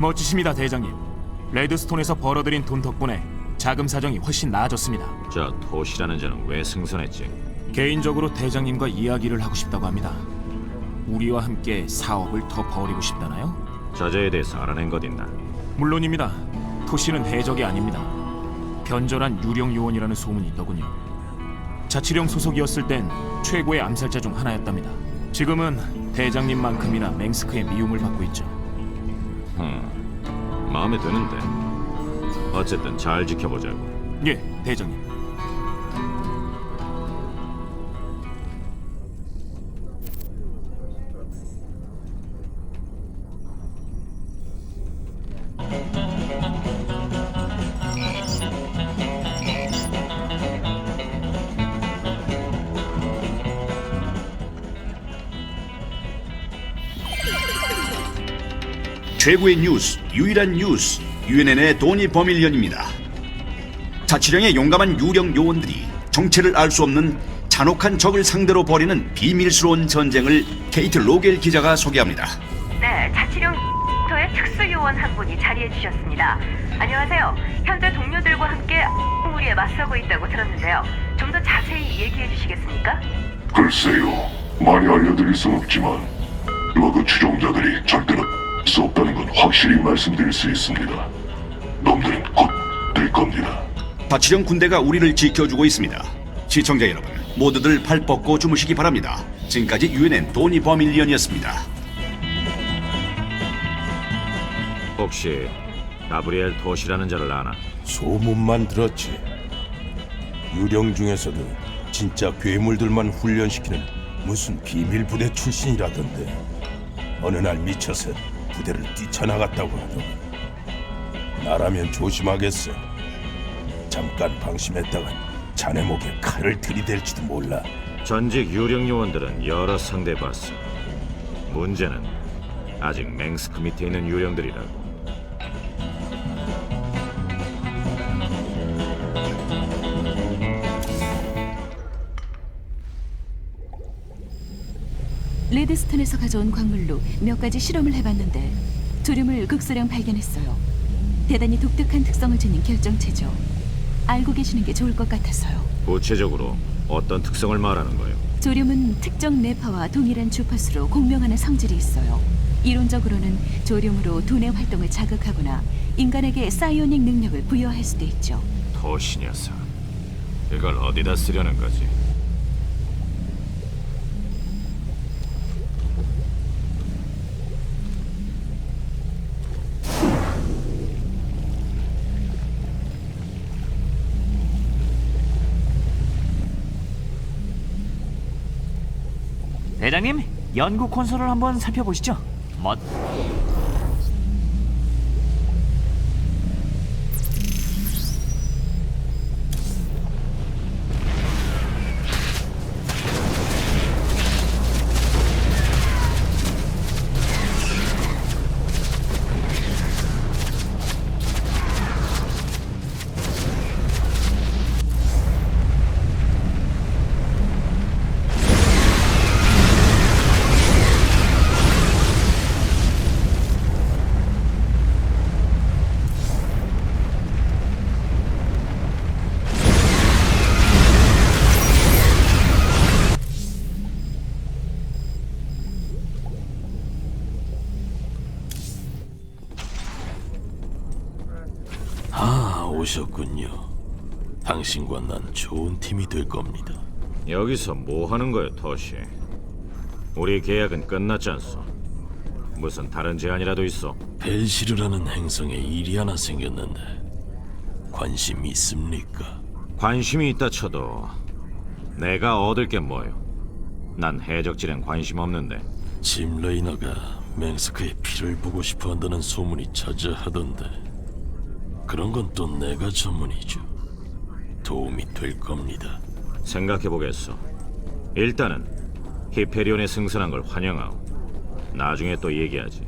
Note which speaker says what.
Speaker 1: 멋지십니다, 대장님. 레드스톤에서 벌어들인 돈 덕분에 자금 사정이 훨씬 나아졌습니다.
Speaker 2: 저 토시라는 자는 왜 승선했지?
Speaker 1: 개인적으로 대장님과 이야기를 하고 싶다고 합니다. 우리와 함께 사업을 더 벌이고 싶다나요?
Speaker 2: 저자에 대해서 알아낸 것 있나?
Speaker 1: 물론입니다. 토시는 해적이 아닙니다. 변절한 유령 요원이라는 소문이 있더군요. 자치령 소속이었을 땐 최고의 암살자 중 하나였답니다. 지금은 대장님만큼이나 맹스크의 미움을 받고 있죠.
Speaker 2: 흠, 마음에 드는데. 어쨌든 잘 지켜보자고.
Speaker 1: 예, 대장님.
Speaker 3: 최고의 뉴스, 유일한 뉴스, UNN의 도니 버밀리언입니다. 자치령의 용감한 유령 요원들이 정체를 알 수 없는 잔혹한 적을 상대로 벌이는 비밀스러운 전쟁을 케이트 로겔 기자가 소개합니다.
Speaker 4: 네, 자치령터의 특수요원 한 분이 자리해 주셨습니다. 안녕하세요. 현재 동료들과 함께 무리에 맞서고 있다고 들었는데요. 좀 더 자세히 얘기해 주시겠습니까?
Speaker 5: 글쎄요, 많이 알려드릴 순 없지만 러그 추종자들이 절대로 수 없다는 건 확실히 말씀드릴 수 있습니다. 놈들은 곧 될 겁니다.
Speaker 3: 자치령 군대가 우리를 지켜주고 있습니다. 시청자 여러분, 모두들 팔 뻗고 주무시기 바랍니다. 지금까지 UNN 도니 버밀리언이었습니다.
Speaker 2: 혹시 가브리엘 토시라는 자를 아나?
Speaker 6: 소문만 들었지. 유령 중에서도 진짜 괴물들만 훈련시키는 무슨 비밀 부대 출신이라던데. 어느 날 미쳐서 부대를 뛰쳐나갔다고 하더군. 나라면 조심하겠어. 잠깐 방심했다간 자네 목에 칼을 들이댈지도 몰라.
Speaker 2: 전직 유령 요원들은 여러 상대 봤어. 문제는 아직 맹스크 밑에 있는 유령들이라
Speaker 7: 레드스톤에서 가져온 광물로 몇 가지 실험을 해봤는데 조림을 극소량 발견했어요. 대단히 독특한 특성을 지닌 결정체죠. 알고 계시는 게 좋을 것 같아서요.
Speaker 2: 구체적으로 어떤 특성을 말하는 거예요?
Speaker 7: 조림은 특정 뇌파와 동일한 주파수로 공명하는 성질이 있어요. 이론적으로는 조림으로 두뇌 활동을 자극하거나 인간에게 사이오닉 능력을 부여할 수도 있죠.
Speaker 2: 토시 녀석. 이걸 어디다 쓰려는 거지?
Speaker 8: 대장님, 연구 콘솔을 한번 살펴보시죠. 멋.
Speaker 6: 오셨군요. 당신과 난 좋은 팀이 될 겁니다.
Speaker 2: 여기서 뭐 하는 거야, 토시? 우리 계약은 끝났지 않소? 무슨 다른 제안이라도 있어?
Speaker 6: 벨시르라는 행성에 일이 하나 생겼는데 관심 있습니까?
Speaker 2: 관심이 있다 쳐도 내가 얻을 게 뭐요? 난 해적질엔 관심 없는데
Speaker 6: 짐 레이너가 맹스크의 피를 보고 싶어 한다는 소문이 자자하던데 그런 건 또 내가 전문이죠. 도움이 될 겁니다.
Speaker 2: 생각해보겠어. 일단은 히페리온에 승선한 걸 환영하고 나중에 또 얘기하지.